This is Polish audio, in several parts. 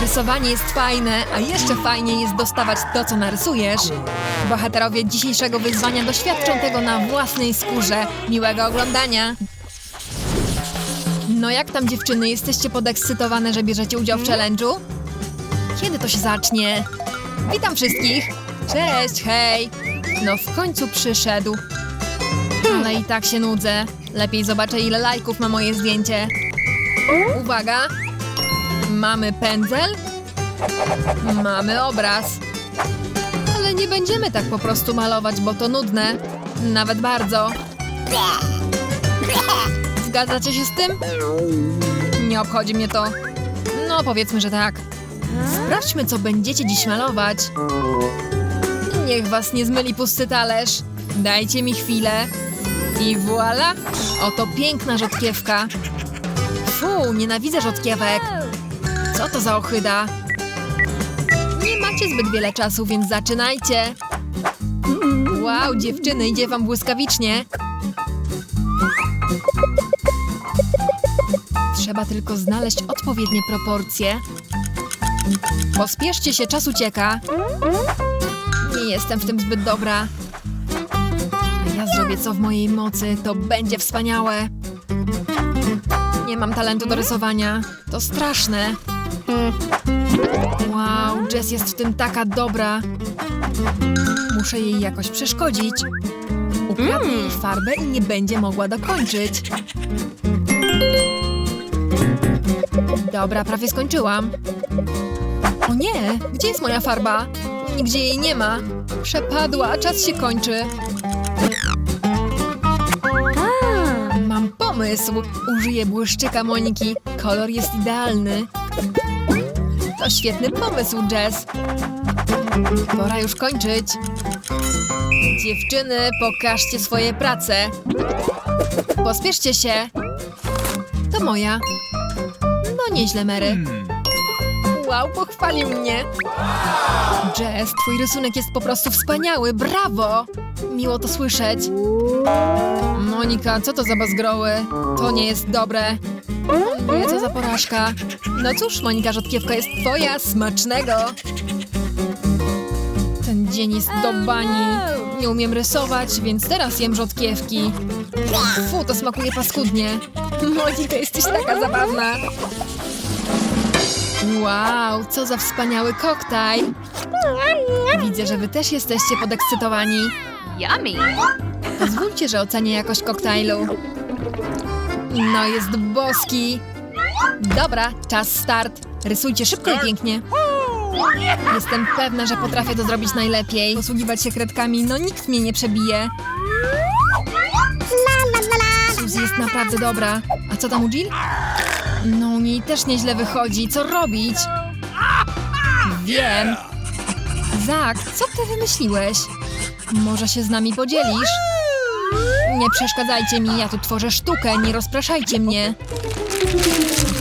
Rysowanie jest fajne, a jeszcze fajniej jest dostawać to, co narysujesz. Bohaterowie dzisiejszego wyzwania doświadczą tego na własnej skórze. Miłego oglądania! No jak tam dziewczyny, jesteście podekscytowane, że bierzecie udział w challenge'u? Kiedy to się zacznie? Witam wszystkich! Cześć, hej! No w końcu przyszedł. Ale i tak się nudzę. Lepiej zobaczę, ile lajków ma moje zdjęcie. Uwaga! Mamy pędzel? Mamy obraz. Ale nie będziemy tak po prostu malować, bo to nudne. Nawet bardzo. Zgadzacie się z tym? Nie obchodzi mnie to. No, powiedzmy, że tak. Sprawdźmy, co będziecie dziś malować. Niech was nie zmyli pusty talerz. Dajcie mi chwilę. I voilà! Oto piękna rzodkiewka. Fu, nienawidzę rzodkiewek. Co to za ochyda? Nie macie zbyt wiele czasu, więc zaczynajcie. Wow, dziewczyny, idzie wam błyskawicznie. Trzeba tylko znaleźć odpowiednie proporcje. Pospieszcie się, czas ucieka. Nie jestem w tym zbyt dobra. A ja zrobię co w mojej mocy, to będzie wspaniałe. Nie mam talentu do rysowania. To straszne. Wow, Jess jest w tym taka dobra. Muszę jej jakoś przeszkodzić. Ukradnę jej farbę i nie będzie mogła dokończyć. Dobra, prawie skończyłam. O nie, gdzie jest moja farba? Nigdzie jej nie ma. Przepadła, czas się kończy. Mam pomysł. Użyję błyszczyka Moniki. Kolor jest idealny. To świetny pomysł, Jess. Pora już kończyć. Dziewczyny, pokażcie swoje prace. Pospieszcie się. To moja. No nieźle, Mary. Wow, pochwalił mnie. Jess, twój rysunek jest po prostu wspaniały. Brawo! Miło to słyszeć. Monika, co to za bazgroły? To nie jest dobre. Co za porażka. No cóż, Monika Rzodkiewka jest twoja. Smacznego! Ten dzień jest do bani. Nie umiem rysować, więc teraz jem rzodkiewki. Fu, to smakuje paskudnie. Monika, jesteś taka zabawna. Wow, co za wspaniały koktajl. Widzę, że wy też jesteście podekscytowani. Yummy. Pozwólcie, że ocenię jakość koktajlu. No, jest boski. Dobra, czas start. Rysujcie szybko i pięknie. Jestem pewna, że potrafię to zrobić najlepiej. Posługiwać się kredkami, no nikt mnie nie przebije. Suzy jest naprawdę dobra. A co tam u Jill? No, u niej też nieźle wychodzi. Co robić? Wiem. Zak, co ty wymyśliłeś? Może się z nami podzielisz? Nie przeszkadzajcie mi, ja tu tworzę sztukę, nie rozpraszajcie mnie.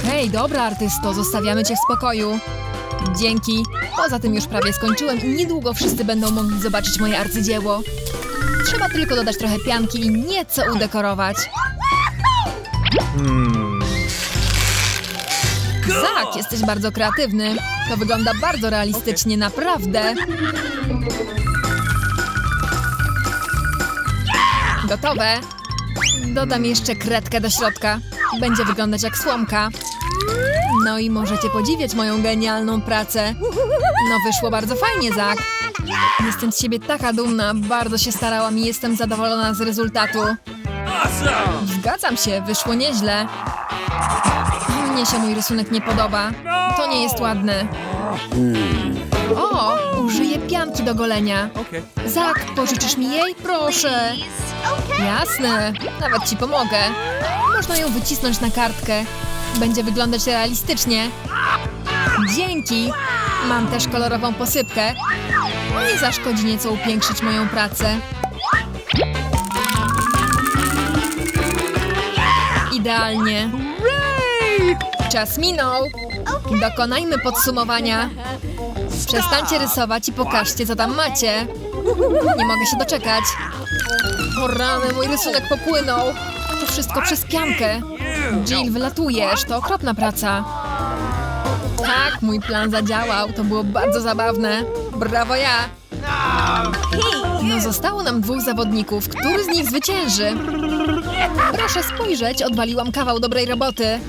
Okej, dobra, artysto, zostawiamy cię w spokoju. Dzięki. Poza tym już prawie skończyłem i niedługo wszyscy będą mogli zobaczyć moje arcydzieło. Trzeba tylko dodać trochę pianki i nieco udekorować. Zak, jesteś bardzo kreatywny. To wygląda bardzo realistycznie, naprawdę. Gotowe. Dodam jeszcze kredkę do środka. Będzie wyglądać jak słomka. No i możecie podziwiać moją genialną pracę. No wyszło bardzo fajnie, Zak. Jestem z siebie taka dumna, bardzo się starałam i jestem zadowolona z rezultatu. Zgadzam się, wyszło nieźle. Mnie się mój rysunek nie podoba. To nie jest ładne. O, pianki do golenia. Zak, pożyczysz mi jej? Proszę. Jasne, nawet ci pomogę. Można ją wycisnąć na kartkę. Będzie wyglądać realistycznie. Dzięki. Mam też kolorową posypkę. Nie zaszkodzi nieco upiększyć moją pracę. Idealnie. Czas minął. Dokonajmy podsumowania. Przestańcie rysować i pokażcie, co tam macie. Nie mogę się doczekać. O rany, mój rysunek popłynął. To wszystko przez piankę. Jill, wylatujesz. To okropna praca. Tak, mój plan zadziałał. To było bardzo zabawne. Brawo ja! No zostało nam dwóch zawodników. Który z nich zwycięży? Proszę spojrzeć, odwaliłam kawał dobrej roboty.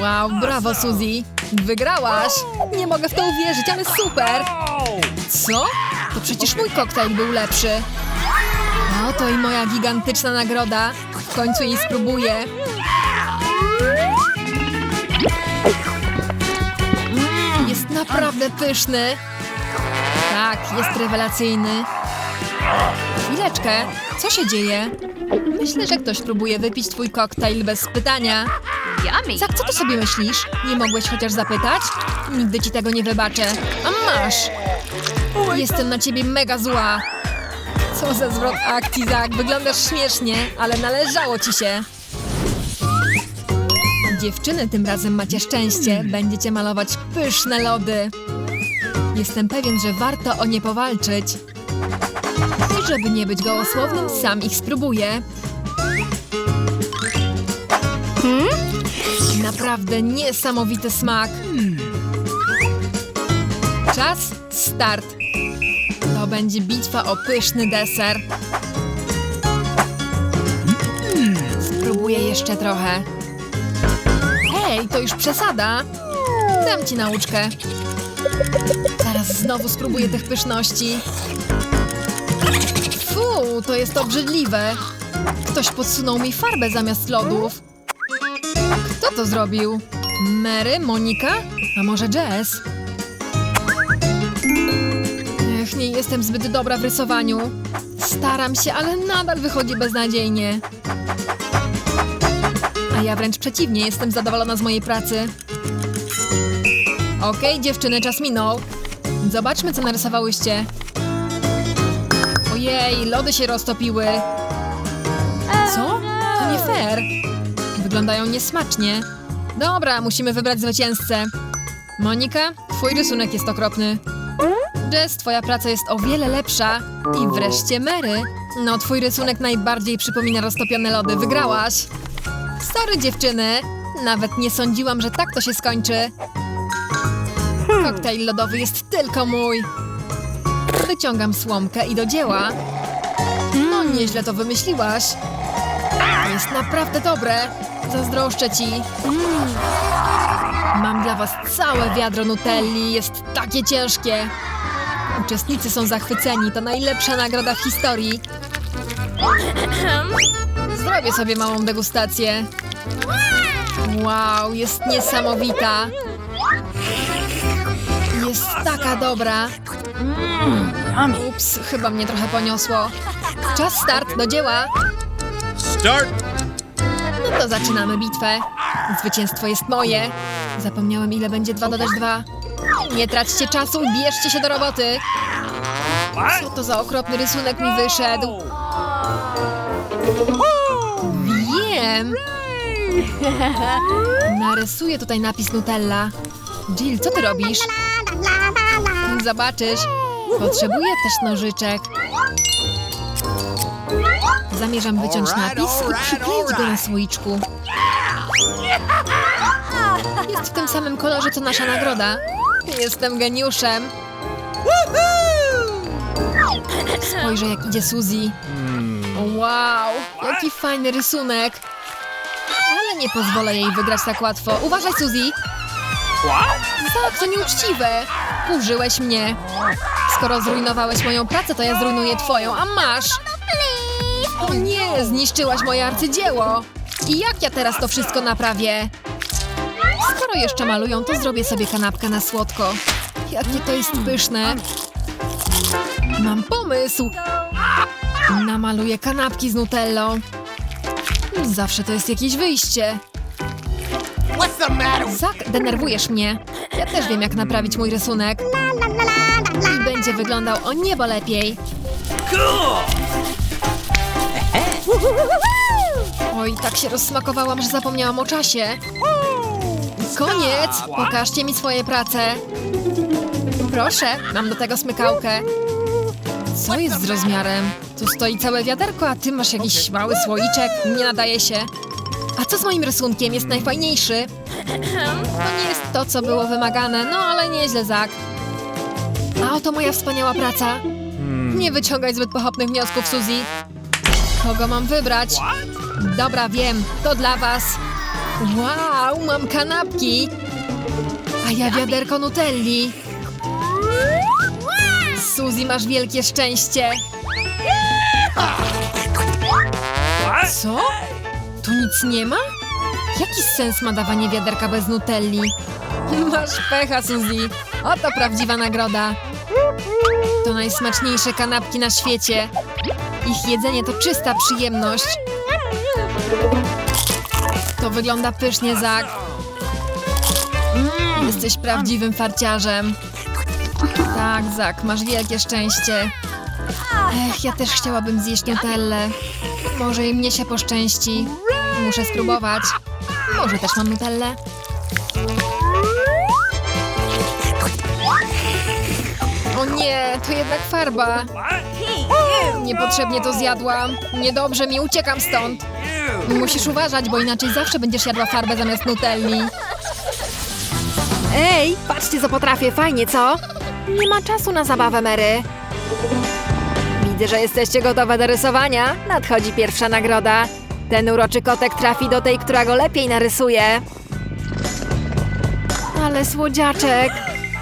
Wow, brawo Suzy. Wygrałaś. Nie mogę w to uwierzyć, ale super. Co? To przecież mój koktajl był lepszy. A oto i moja gigantyczna nagroda. W końcu jej spróbuję. Mm, jest naprawdę pyszny. Tak, jest rewelacyjny. Chwileczkę, co się dzieje? Myślę, że ktoś próbuje wypić twój koktajl bez pytania. Yummy. Co ty sobie myślisz? Nie mogłeś chociaż zapytać? Nigdy ci tego nie wybaczę. A masz! Jestem na ciebie mega zła. Co za zwrot akcji, Zak. Wyglądasz śmiesznie, ale należało ci się. Dziewczyny, tym razem macie szczęście. Będziecie malować pyszne lody. Jestem pewien, że warto o nie powalczyć. I żeby nie być gołosłownym, sam ich spróbuję. Naprawdę niesamowity smak. Czas, start. To będzie bitwa o pyszny deser. Spróbuję jeszcze trochę. Hej, to już przesada. Dam ci nauczkę. Zaraz znowu spróbuję tych pyszności. Fu, to jest obrzydliwe. Ktoś podsunął mi farbę zamiast lodów. Kto to zrobił? Mary? Monika? A może Jess? Ech, nie jestem zbyt dobra w rysowaniu. Staram się, ale nadal wychodzi beznadziejnie. A ja wręcz przeciwnie, jestem zadowolona z mojej pracy. Okej, dziewczyny, czas minął. Zobaczmy, co narysowałyście. Ojej, lody się roztopiły. Co? To nie fair. Wyglądają niesmacznie. Dobra, musimy wybrać zwycięzcę. Monika, twój rysunek jest okropny. Jess, twoja praca jest o wiele lepsza. I wreszcie Mary. No, twój rysunek najbardziej przypomina roztopione lody. Wygrałaś. Sorry, dziewczyny. Nawet nie sądziłam, że tak to się skończy. Koktajl lodowy jest tylko mój. Wyciągam słomkę i do dzieła. No, nieźle to wymyśliłaś. To jest naprawdę dobre. Zazdroszczę ci. Mm. Mam dla was całe wiadro Nutelli. Jest takie ciężkie. Uczestnicy są zachwyceni. To najlepsza nagroda w historii. Zrobię sobie małą degustację. Wow, jest niesamowita. Jest taka dobra. Ups, chyba mnie trochę poniosło. Czas start, do dzieła. Start! To zaczynamy bitwę. Zwycięstwo jest moje. Zapomniałem, ile będzie 2 dodać 2. Nie traćcie czasu, bierzcie się do roboty. Co to za okropny rysunek mi wyszedł? Wiem! Narysuję tutaj napis Nutella. Jill, co ty robisz? Zobaczysz. Potrzebuję też nożyczek. Zamierzam wyciąć napis i przykleić go na słoiczku. Jest w tym samym kolorze, co nasza nagroda. Jestem geniuszem. Spojrzę, jak idzie Suzy. Wow, jaki fajny rysunek. Ale nie pozwolę jej wygrać tak łatwo. Uważaj, Suzy. Za co nieuczciwe. Użyłeś mnie. Skoro zrujnowałeś moją pracę, to ja zrujnuję twoją, a masz. O nie, zniszczyłaś moje arcydzieło. I jak ja teraz to wszystko naprawię? Skoro jeszcze malują, to zrobię sobie kanapkę na słodko. Jakie to jest pyszne. Mam pomysł. Namaluję kanapki z nutellą. Zawsze to jest jakieś wyjście. Zak, denerwujesz mnie. Ja też wiem, jak naprawić mój rysunek. I będzie wyglądał o niebo lepiej. Oj, tak się rozsmakowałam, że zapomniałam o czasie. Koniec! Pokażcie mi swoje prace. Proszę, mam do tego smykałkę. Co jest z rozmiarem? Tu stoi całe wiaderko, a ty masz jakiś mały słoiczek. Nie nadaje się. A co z moim rysunkiem? Jest najfajniejszy. To nie jest to, co było wymagane, no ale nieźle, Zak. A oto moja wspaniała praca. Nie wyciągaj zbyt pochopnych wniosków, Suzy. Kogo mam wybrać? Dobra, wiem. To dla was. Wow, mam kanapki. A ja wiaderko Nutelli. Suzy, masz wielkie szczęście. Co? Tu nic nie ma? Jaki sens ma dawanie wiaderka bez Nutelli? Masz pecha, Suzy. Oto prawdziwa nagroda. To najsmaczniejsze kanapki na świecie. Ich jedzenie to czysta przyjemność. To wygląda pysznie, Zak. Jesteś prawdziwym farciarzem. Tak, Zak, masz wielkie szczęście. Ech, ja też chciałabym zjeść Nutellę. Może i mnie się poszczęści. Muszę spróbować. Może też mam Nutellę. O nie, to jednak farba. Niepotrzebnie to zjadłam. Niedobrze mi, uciekam stąd. Musisz uważać, bo inaczej zawsze będziesz jadła farbę zamiast Nutelli. Ej, patrzcie co potrafię, fajnie co? Nie ma czasu na zabawę, Mary. Widzę, że jesteście gotowe do rysowania. Nadchodzi pierwsza nagroda. Ten uroczy kotek trafi do tej, która go lepiej narysuje. Ale słodziaczek.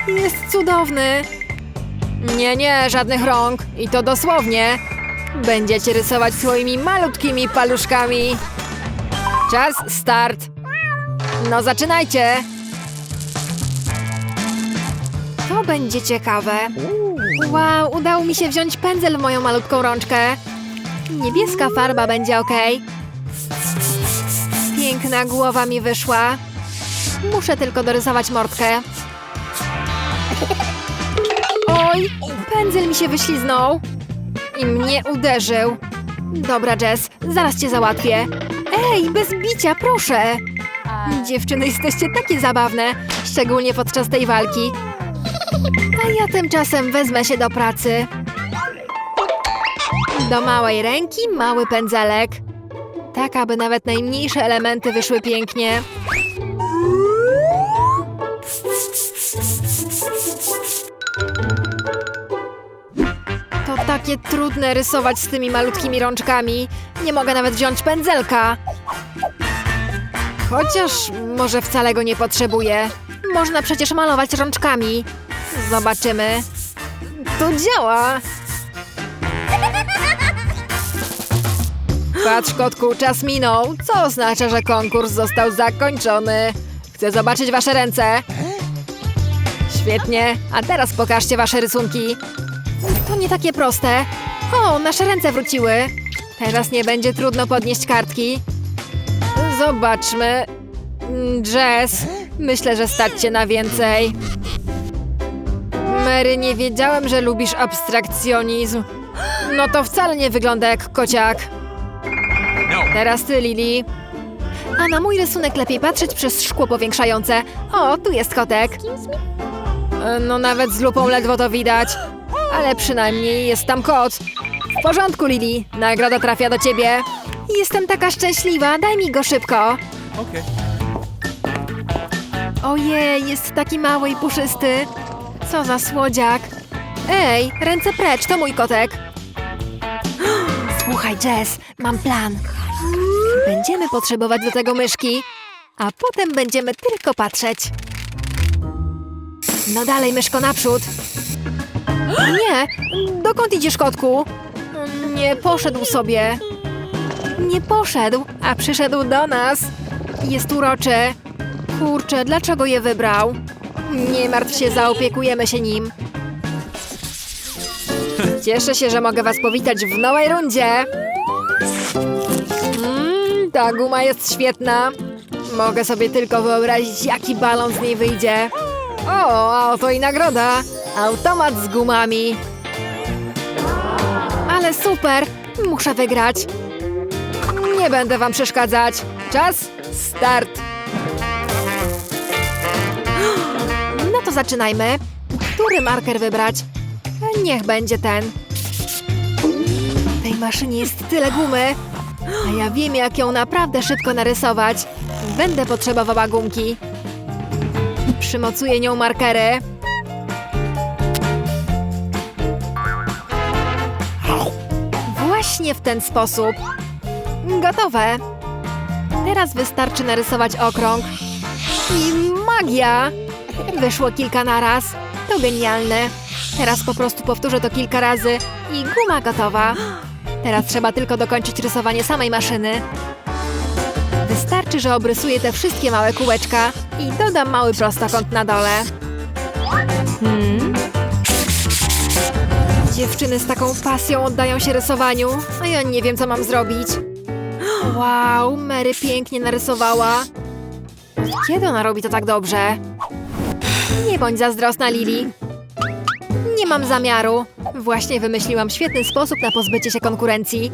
Jest cudowny. Nie, nie, żadnych rąk. I to dosłownie. Będziecie rysować swoimi malutkimi paluszkami. Czas, start. No zaczynajcie. To będzie ciekawe. Wow, udało mi się wziąć pędzel w moją malutką rączkę. Niebieska farba będzie ok. Piękna głowa mi wyszła. Muszę tylko dorysować mordkę. Oj, pędzel mi się wyśliznął. I mnie uderzył. Dobra, Jess, zaraz cię załatwię. Ej, bez bicia, proszę. Dziewczyny, jesteście takie zabawne, szczególnie podczas tej walki. A ja tymczasem wezmę się do pracy. Do małej ręki mały pędzelek. Tak, aby nawet najmniejsze elementy wyszły pięknie. Takie trudne rysować z tymi malutkimi rączkami. Nie mogę nawet wziąć pędzelka. Chociaż może wcale go nie potrzebuję. Można przecież malować rączkami. Zobaczymy. To działa! Patrz, kotku, czas minął, co oznacza, że konkurs został zakończony. Chcę zobaczyć wasze ręce. Świetnie, a teraz pokażcie wasze rysunki. To nie takie proste. O, nasze ręce wróciły. Teraz nie będzie trudno podnieść kartki. Zobaczmy. Jess, myślę, że stać cię na więcej. Mary, nie wiedziałem, że lubisz abstrakcjonizm. No to wcale nie wygląda jak kociak. No. Teraz ty, Lili. A na mój rysunek lepiej patrzeć przez szkło powiększające. O, tu jest kotek. No nawet z lupą ledwo to widać. Ale przynajmniej jest tam kot. W porządku, Lili. Nagroda trafia do ciebie. Jestem taka szczęśliwa. Daj mi go szybko. Okay. Ojej, jest taki mały i puszysty. Co za słodziak. Ej, ręce precz, to mój kotek. Słuchaj, Jess, mam plan. Będziemy potrzebować do tego myszki, a potem będziemy tylko patrzeć. No dalej, myszko, naprzód. Nie, dokąd idziesz, kotku? Nie poszedł sobie. Nie poszedł, a przyszedł do nas. Jest uroczy. Kurczę, dlaczego je wybrał? Nie martw się, zaopiekujemy się nim. Cieszę się, że mogę was powitać w nowej rundzie. Mm, ta guma jest świetna. Mogę sobie tylko wyobrazić, jaki balon z niej wyjdzie. O, a oto i nagroda. Automat z gumami. Ale super! Muszę wygrać. Nie będę wam przeszkadzać. Czas, start. No to zaczynajmy. Który marker wybrać? Niech będzie ten. W tej maszynie jest tyle gumy. A ja wiem, jak ją naprawdę szybko narysować. Będę potrzebowała gumki. Przymocuję nią markery. Właśnie w ten sposób. Gotowe. Teraz wystarczy narysować okrąg. I magia! Wyszło kilka naraz. To genialne. Teraz po prostu powtórzę to kilka razy i guma gotowa. Teraz trzeba tylko dokończyć rysowanie samej maszyny. Wystarczy, że obrysuję te wszystkie małe kółeczka i dodam mały prostokąt na dole. Dziewczyny z taką pasją oddają się rysowaniu, a ja nie wiem, co mam zrobić. Wow, Mary pięknie narysowała. Kiedy ona robi to tak dobrze? Nie bądź zazdrosna, Lili. Nie mam zamiaru. Właśnie wymyśliłam świetny sposób na pozbycie się konkurencji.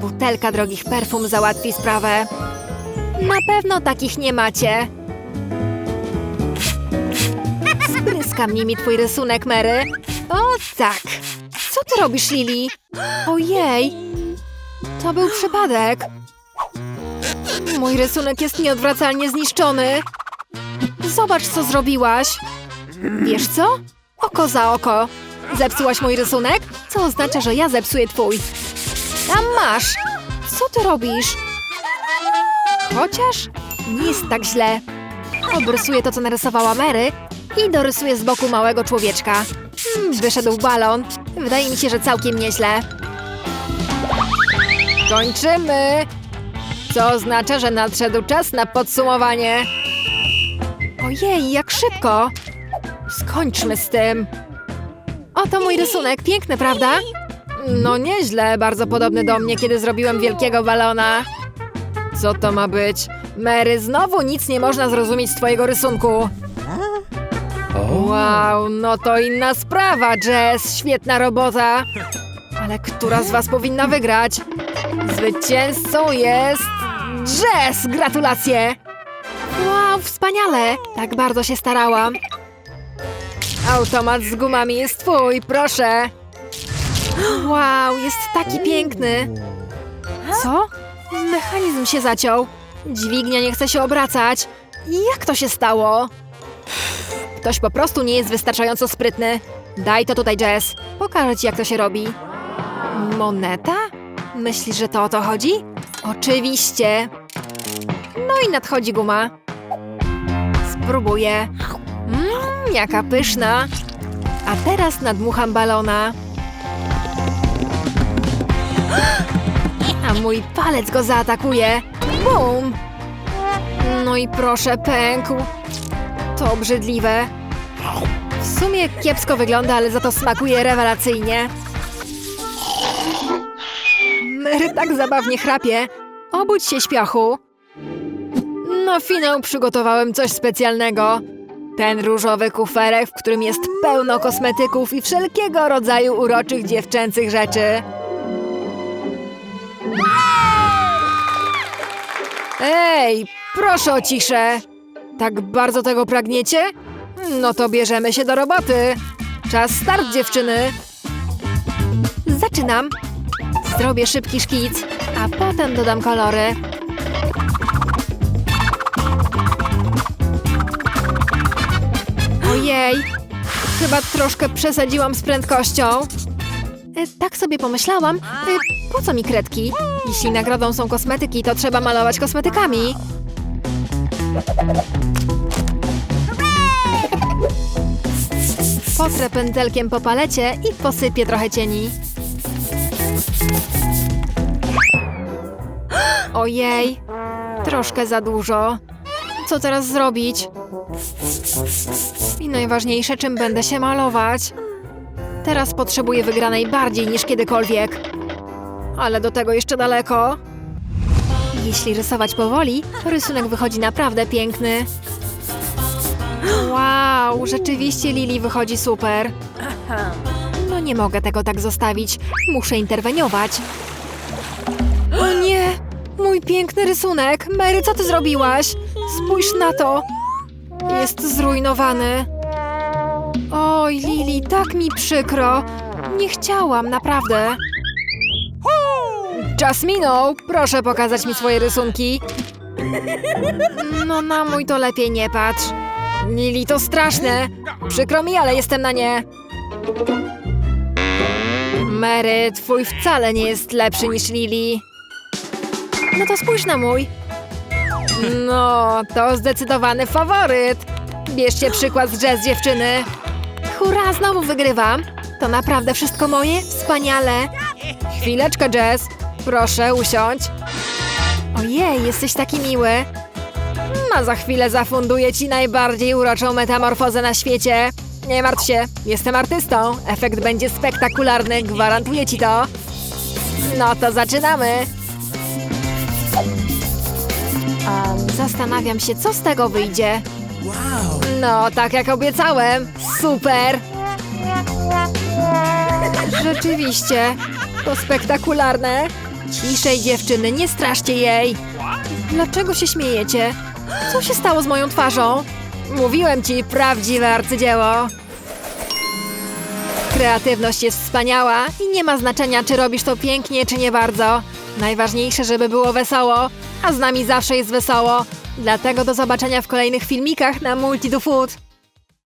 Butelka drogich perfum załatwi sprawę. Na pewno takich nie macie. Spryskam nimi twój rysunek, Mary. O tak. Ty robisz, Lili? Ojej. To był przypadek. Mój rysunek jest nieodwracalnie zniszczony. Zobacz, co zrobiłaś. Wiesz co? Oko za oko. Zepsułaś mój rysunek? Co oznacza, że ja zepsuję twój. Tam masz. Co ty robisz? Chociaż nie jest tak źle. Obrysuję to, co narysowała Mary i dorysuję z boku małego człowieczka. Hmm, wyszedł balon. Wydaje mi się, że całkiem nieźle. Kończymy! Co oznacza, że nadszedł czas na podsumowanie. Ojej, jak szybko! Skończmy z tym. Oto mój rysunek, piękny, prawda? No nieźle, bardzo podobny do mnie, kiedy zrobiłem wielkiego balona. Co to ma być? Mary, znowu nic nie można zrozumieć z twojego rysunku. Wow, no to inna sprawa, Jess. Świetna robota. Ale która z was powinna wygrać? Zwycięzcą jest... Jess! Gratulacje! Wow, wspaniale! Tak bardzo się starałam. Automat z gumami jest twój, proszę. Wow, jest taki piękny. Co? Mechanizm się zaciął. Dźwignia nie chce się obracać. Jak to się stało? Ktoś po prostu nie jest wystarczająco sprytny. Daj to tutaj, Jess. Pokażę ci, jak to się robi. Moneta? Myślisz, że to o to chodzi? Oczywiście. No i nadchodzi guma. Spróbuję. Mmm, jaka pyszna. A teraz nadmucham balona. A mój palec go zaatakuje. Bum! No i proszę, pękł. To obrzydliwe. W sumie kiepsko wygląda, ale za to smakuje rewelacyjnie. Mary tak zabawnie chrapie. Obudź się, śpiochu. Na finał przygotowałem coś specjalnego. Ten różowy kuferek, w którym jest pełno kosmetyków i wszelkiego rodzaju uroczych dziewczęcych rzeczy. Ej, proszę o ciszę. Tak bardzo tego pragniecie? No to bierzemy się do roboty. Czas start, dziewczyny. Zaczynam. Zrobię szybki szkic, a potem dodam kolory. Ojej, chyba troszkę przesadziłam z prędkością. E, tak sobie pomyślałam, e, po co mi kredki? Jeśli nagrodą są kosmetyki, to trzeba malować kosmetykami. Potrę pędzelkiem po palecie i posypię trochę cieni. Ojej, troszkę za dużo. Co teraz zrobić? I najważniejsze, czym będę się malować. Teraz potrzebuję wygranej bardziej niż kiedykolwiek. Ale do tego jeszcze daleko. Jeśli rysować powoli, to rysunek wychodzi naprawdę piękny. Wow, rzeczywiście Lili wychodzi super. No nie mogę tego tak zostawić. Muszę interweniować. O nie! Mój piękny rysunek! Mary, co ty zrobiłaś? Spójrz na to! Jest zrujnowany. Oj, Lili, tak mi przykro. Nie chciałam, naprawdę. Czas minął. Proszę pokazać mi swoje rysunki. No na mój to lepiej nie patrz. Lili, to straszne. Przykro mi, ale jestem na nie. Mary, twój wcale nie jest lepszy niż Lili. No to spójrz na mój. No, to zdecydowany faworyt. Bierzcie przykład z jazz dziewczyny. Hurra, znowu wygrywam. To naprawdę wszystko moje? Wspaniale. Chwileczkę, Jazz. Proszę, usiądź. Ojej, jesteś taki miły. A za chwilę zafunduję ci najbardziej uroczą metamorfozę na świecie. Nie martw się, jestem artystą. Efekt będzie spektakularny, gwarantuję ci to. No to zaczynamy. Zastanawiam się, co z tego wyjdzie. No, tak jak obiecałem. Super! Rzeczywiście, to spektakularne. Ciszej, dziewczyny, nie straszcie jej. Dlaczego się śmiejecie? Co się stało z moją twarzą? Mówiłem ci, prawdziwe arcydzieło. Kreatywność jest wspaniała i nie ma znaczenia, czy robisz to pięknie, czy nie bardzo. Najważniejsze, żeby było wesoło, a z nami zawsze jest wesoło. Dlatego do zobaczenia w kolejnych filmikach na Multi do Food.